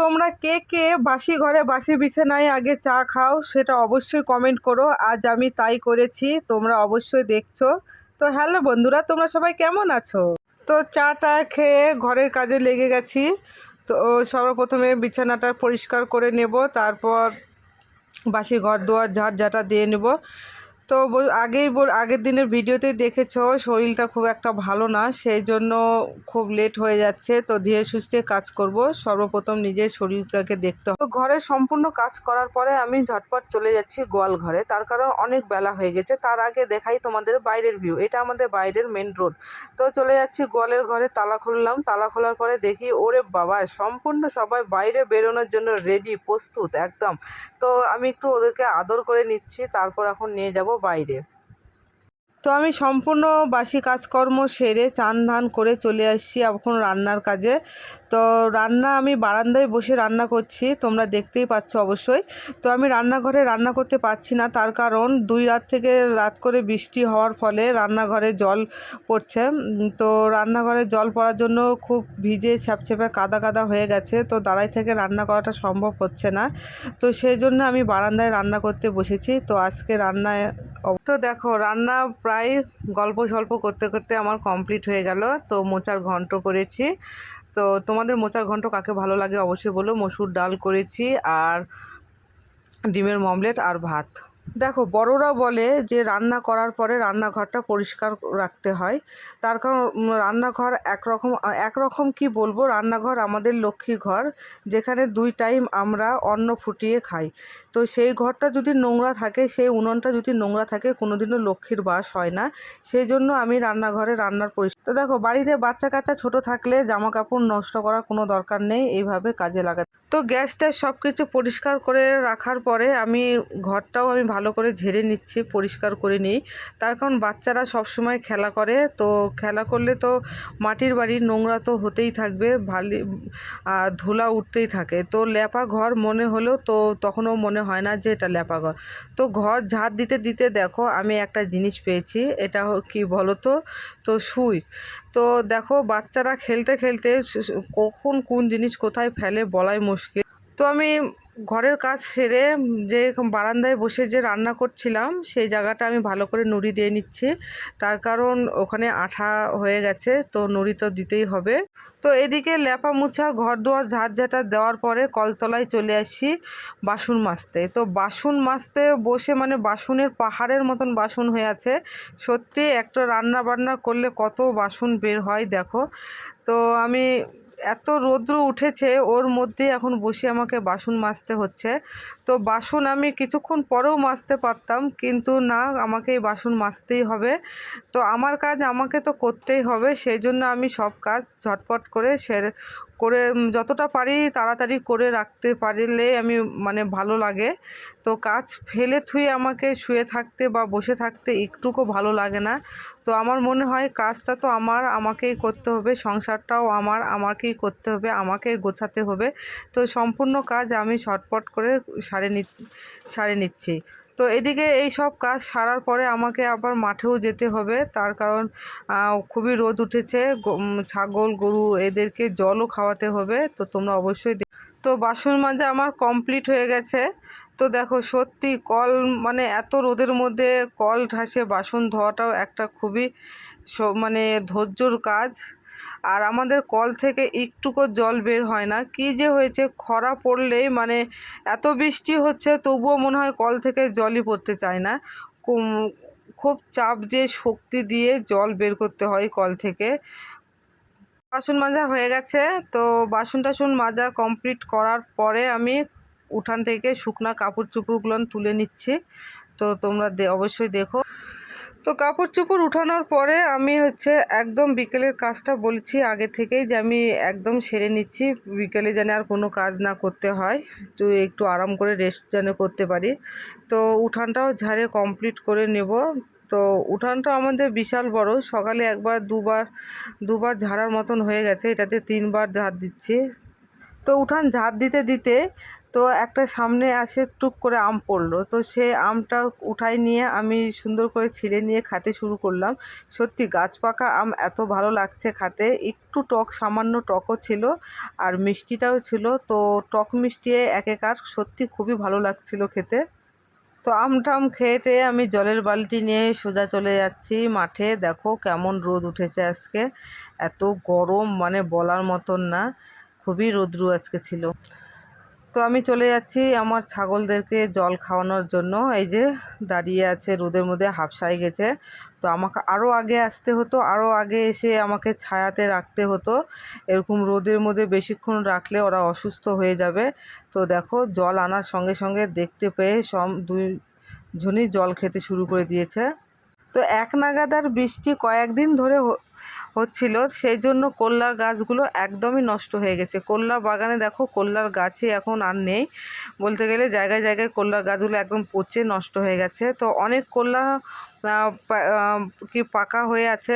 তোমরা কে কে বাসি ঘরে বাসি বিছানায় আগে চা খাও সেটা অবশ্যই কমেন্ট করো। আজ আমি তাই করেছি, তোমরা অবশ্যই দেখছ। তো হ্যালো বন্ধুরা, তোমরা সবাই কেমন আছো? তো চাটা খেয়ে ঘরের কাজে লেগে গেছি। তো সর্বপ্রথমে বিছানাটা পরিষ্কার করে নেব, তারপর বাসি ঘর দুয়ার ঝাড় ঝাঁটা দিয়ে নেব। তো আগেই আগের দিনের ভিডিওতেই দেখেছ, শরীরটা খুব একটা ভালো না, সেই জন্য খুব লেট হয়ে যাচ্ছে, তো ধীরে সুস্থে কাজ করব, সর্বপ্রথম নিজের শরীরটাকে দেখতে তো ঘরের সম্পূর্ণ কাজ করার পরে আমি ঝটপট চলে যাচ্ছি গোয়াল ঘরে, তার কারণ অনেক বেলা হয়ে গেছে, তার আগে দেখাই তোমাদের বাইরের ভিউ এটা আমাদের বাইরের মেন রোড তো চলে যাচ্ছি গোয়ালের ঘরে, তালা খুললাম, তালা খোলার পরে দেখি, ওরে বাবা, সম্পূর্ণ সবাই বাইরে বেরোনোর জন্য রেডি প্রস্তুত, একদম। তো আমি একটু ওদেরকে আদর করে নিচ্ছি, তারপর এখন নিয়ে যাব বাইরে। তো আমি সম্পূর্ণ বাসি কাজকর্ম সেরে চান ধান করে চলে আসছি এখন রান্নার কাজে। তো রান্না আমি বারান্দায় বসে রান্না করছি, তোমরা দেখতেই পাচ্ছ অবশ্যই। তো আমি রান্নাঘরে রান্না করতে পারছি না, তার কারণ দুই রাত থেকে রাত করে বৃষ্টি হওয়ার ফলে রান্নাঘরে জল পড়ছে। তো রান্নাঘরে জল পড়ার জন্য খুব ভিজে, ছ্যাপছ্যাপে, কাদা কাদা হয়ে গেছে, তো দাঁড়াই থেকে রান্না করাটা সম্ভব হচ্ছে না। তো সেই জন্য আমি বারান্দায় রান্না করতে বসেছি। তো আজকে রান্নায় তো দেখো, রান্না প্রায় গল্প সল্প করতে করতে আমার কমপ্লিট হয়ে গেল। তো মোচার ঘন্ট করেছি। তো তোমাদের মোচার ঘন্ট কাকে ভালো লাগে অবশ্যই বলো। মসুর ডাল করেছি আর ডিমের মমলেট আর ভাত। দেখো, বড়রা বলে যে রান্না করার পরে রান্নাঘরটা পরিষ্কার রাখতে হয়। তার কারণ রান্নাঘর একরকম একরকম কি বলব? রান্নাঘর আমাদের লক্ষ্মী ঘর, যেখানে দুই টাইম আমরা অন্ন ফুটিয়ে খাই। তো সেই ঘরটা যদি নোংরা থাকে, সেই উনুনটা যদি নোংরা থাকে, কোনোদিনও লক্ষ্মীর বাস হয় না। সেই জন্য আমি রান্নাঘরে রান্নার পরিষ্কার তো দেখো, বাড়িতে বাচ্চা কাচ্চা ছোট থাকলে জামা কাপড় নষ্ট করার কোনো দরকার নেই, এইভাবে কাজে লাগা তো গ্যাসটা সব কিছু পরিষ্কার করে রাখার পরে আমি ঘরটাও আমি ভালো করে ঝেড়ে নিচ্ছি, পরিষ্কার করে নিই। তার কারণ বাচ্চারা সব সময় খেলা করে, তো খেলা করলে তো মাটির বাড়ি নোংরা তো হতেই থাকবে, ভালি ধুলা উঠতেই থাকে। তো ল্যাপা ঘর মনে হলেও তো তখনও মনে হয় না যে এটা ল্যাপা ঘর। তো ঘর ঝাড় দিতে দিতে দেখো আমি একটা জিনিস পেয়েছি, এটা কি বলো তো তো সুই। তো দেখো বাচ্চারা খেলতে খেলতে কখন কোন জিনিস কোথায় ফেলে বলাই মুশকিল। তো আমি ঘরের কাজ সেরে যে বারান্দায় বসে যে রান্না করছিলাম, সেই জায়গাটা আমি ভালো করে নুড়ি দিয়ে নিচ্ছি। তার কারণ ওখানে আঠা হয়ে গেছে, তো নুড়ি তো দিতেই হবে। তো এদিকে ল্যাপা মুছা ঘর দুয়ার ঝাড় ঝাঁটা দেওয়ার পরে কলতলায় চলে আসি বাসন মাজতে। তো বাসন মাজতে বসে মানে বাসনের পাহাড়ের মতন বাসন হয়ে আছে। সত্যি একটা রান্না বান্না করলে কত বাসন বের হয় দেখো। তো আমি এত রৌদ্র উঠেছে, ওর মধ্যে এখন বসে আমাকে বাসন মাজতে হচ্ছে। তো বাসন আমি কিছুক্ষণ পরেও মাজতে পারতাম, কিন্তু না, আমাকে এই বাসন মাজতেই হবে। তো আমার কাজ আমাকে তো করতেই হবে, সেই জন্য আমি সব কাজ ঝটপট করে সেরে করে যতটা পারি তাড়াতাড়ি করে রাখতে পারলে আমি মানে ভালো লাগে। তো কাজ ফেলে থুয়ে আমাকে শুয়ে থাকতে বা বসে থাকতে একটুকু ভালো লাগে না। তো আমার মনে হয় কাজটা তো আমার, আমাকেই করতে হবে, সংসারটাও আমার, আমাকেই করতে হবে, আমাকেই গোছাতে হবে। তো সম্পূর্ণ কাজ আমি ছটপট করে সারে নি, সারে নিচ্ছি। তো এদিকে এই সব কাজ সারার পরে আমাকে আবার মাঠেও যেতে হবে। তার কারণ খুবই রোদ উঠেছে। ছাগল, গরু এদেরকে জলও খাওয়াতে হবে। তো তোমরা অবশ্যই তো বাসন মাজা আমার কমপ্লিট হয়ে গেছে। তো দেখো, সত্যি কল মানে এত রোদের মধ্যে কল ঠাসে বাসন ধোয়াটাও একটা খুবই মানে ধৈর্যর কাজ। আর আমাদের কল থেকে একটুকু জল বের হয় না। কি যে হয়েছে? খরা পড়লেই মানে এত বৃষ্টি হচ্ছে, তবুও মনে হয় কল থেকে জলই পড়তে চায় না। খুব চাপ যে শক্তি দিয়ে জল বের করতে হয় কল থেকে। বাসন মাজা হয়ে গেছে, তো বাসন টাসন মাজা কমপ্লিট করার পরে আমি উঠান থেকে শুকনা কাপড় চোপড়গুলো তুলে নিচ্ছি। তো তোমরা অবশ্যই দেখো। তো কাপড় চোপড় উঠানোর পরে আমি হচ্ছে একদম বিকেলের কাজটা বলছি আগে থেকেই যে আমি একদম সেরে নিচ্ছি। বিকেলে যেন আর কোনো কাজ না করতে হয়, তো একটু আরাম করে রেস্ট যেন করতে পারি। তো উঠানটাও ঝাড়ে কমপ্লিট করে নেব। তো উঠানটা আমাদের বিশাল বড়, সকালে একবার দুবার দুবার ঝাড়ার মতন হয়ে গেছে, এটাতে তিনবার ঝাড় দিচ্ছি। তো উঠান ঝাড় দিতে দিতে তো একটা সামনে আসে টুক করে আম পড়ল। তো সে আমটা উঠাই নিয়ে আমি সুন্দর করে ছিঁড়ে নিয়ে খেতে শুরু করলাম। সত্যি গাছ পাকা আম এত ভালো লাগছে খেতে। একটু টক, সামান্য টকও ছিল আর মিষ্টিটাও ছিল। তো টক মিষ্টি এক একার সত্যি খুবই ভালো লাগছিল খেতে। তো আম টাম খেয়ে টেয়ে আমি জলের বালতি নিয়ে সোজা চলে যাচ্ছি মাঠে। দেখো কেমন রোদ উঠেছে আজকে। এত গরম মানে বলার মতন না। খুবই রোদ্রু আজকে ছিল। তো আমি চলে যাচ্ছি আমার ছাগলদেরকে জল খাওয়ানোর জন্য। এই যে দাঁড়িয়ে আছে, রোদের মধ্যে হাফসাই গেছে। তো আমাকে আরও আগে আসতে হতো আরও আগে এসে আমাকে ছায়াতে রাখতে হতো। এরকম রোদের মধ্যে বেশিক্ষণ রাখলে ওরা অসুস্থ হয়ে যাবে। তো দেখো, জল আনার সঙ্গে সঙ্গে দেখতে পেয়ে সব দুই জনই জল খেতে শুরু করে দিয়েছে। তো এক নাগাদার বৃষ্টি কয়েকদিন ধরে হচ্ছিল সেই জন্য কল্লার গাছগুলো একদমই নষ্ট হয়ে গেছে। কল্লা বাগানে দেখো, কল্লার গাছে এখন আর নেই। বলতে গেলে জায়গায় জায়গায় কল্লার গাছগুলো একদম পচে নষ্ট হয়ে গেছে। তো অনেক কল্লা কি পাকা হয়ে আছে,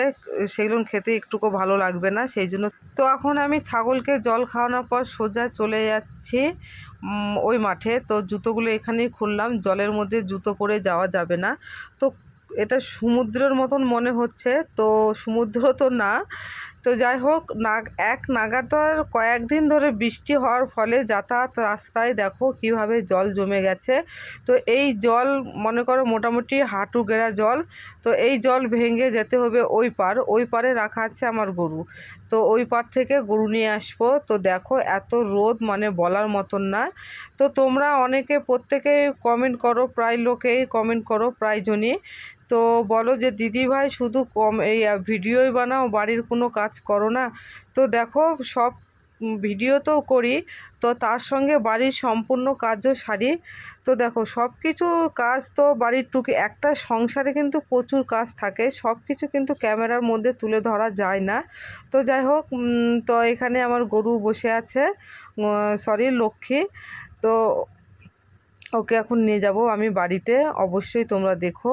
সেগুলো খেতে একটুকু ভালো লাগবে না, সেই জন্য। তো এখন আমি ছাগলকে জল খাওয়ানোর পর সোজা চলে যাচ্ছি ওই মাঠে। তো জুতোগুলো এখানেই খুললাম, জলের মধ্যে জুতো পরে যাওয়া যাবে না। তো এটা সমুদ্রের মতন মনে হচ্ছে, তো সমুদ্র তো না। তো যাই হোক, নাগ, এক নাগাতার কয়েকদিন ধরে বৃষ্টি হওয়ার ফলে যাতায়াত রাস্তায় দেখো কীভাবে জল জমে গেছে। তো এই জল, মনে করো মোটামুটি হাঁটু গেরা জল, তো এই জল ভেঙে যেতে হবে ওই পার। ওই পারে রাখা আছে আমার গরু। তো ওই পার থেকে গরু নিয়ে আসব। তো দেখো এত রোদ মানে বলার মতন না। তো তোমরা অনেকে প্রত্যেকে কমেন্ট করো, প্রায় লোকেই কমেন্ট করো, প্রায়জনই। তো বলো যে দিদি ভাই শুধু কম, এই ভিডিওই বানাও, বাড়ির কোনো কাজ করো না। তো দেখো, সব ভিডিও তো করি, তো তার সঙ্গে বাড়ির সম্পূর্ণ কাজও সারি। তো দেখো, সব কিছু কাজ তো বাড়ির টুকে, একটা সংসারে কিন্তু প্রচুর কাজ থাকে, সব কিছু কিন্তু ক্যামেরার মধ্যে তুলে ধরা যায় না। তো যাই হোক তো এখানে আমার গরু বসে আছে সরি, লক্ষ্মী। তো ওকে এখন নিয়ে যাব আমি বাড়িতে, অবশ্যই তোমরা দেখো।